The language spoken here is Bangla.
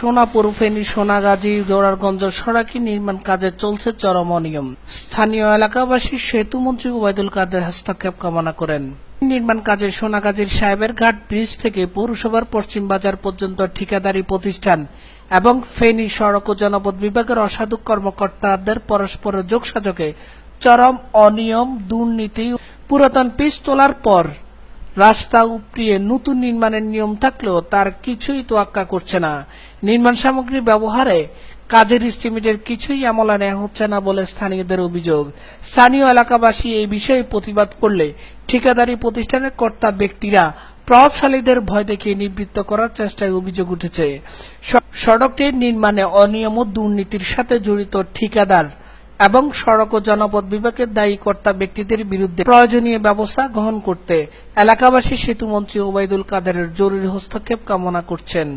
সোনাপুর ফেনী সোনাগাজী জোরারগঞ্জ সড়কে নির্মাণ কাজে চলছে চরম অনিয়ম। স্থানীয় এলাকাবাসী সেতুমন্ত্রী ওবায়দুল কাদের হস্তক্ষেপ কামনা করেন। নির্মাণ কাজে সোনাগাজীর সাহেবের ঘাট ব্রিজ থেকে পৌরসভার পশ্চিম বাজার পর্যন্ত ঠিকাদারি প্রতিষ্ঠান এবং ফেনী সড়ক ও জনপদ বিভাগের অসাধু কর্মকর্তাদের পরস্পরের যোগসাজকে চরম অনিয়ম, দুর্নীতি, পুরাতন পিচ তোলার পর রাস্তা উপড়িয়ে নতুন নির্মাণের নিয়ম থাকলেও তার কিছুই তোয়াক্কা করছে না। নির্মাণ সামগ্রী ব্যবহারে কাজের এস্টিমেটের কিছুই আমলা নেওয়া হচ্ছে না বলে স্থানীয়দের অভিযোগ। স্থানীয় এলাকাবাসী এই বিষয়ে প্রতিবাদ করলে ঠিকাদারি প্রতিষ্ঠানের কর্তা ব্যক্তিরা প্রভাবশালীদের ভয় দেখিয়ে নিবৃত্ত করার চেষ্টায় অভিযোগ উঠেছে। সড়কটির নির্মাণে অনিয়ম ও দুর্নীতির সাথে জড়িত ঠিকাদার এবং সড়ক ও জনপথ বিভাগের দায়ী কর্তা ব্যক্তিদের বিরুদ্ধে প্রয়োজনীয় ব্যবস্থা গ্রহণ করতে এলাকাবাসী সেতুমন্ত্রী ওবায়দুল কাদেরের জরুরি হস্তক্ষেপ কামনা করছেন।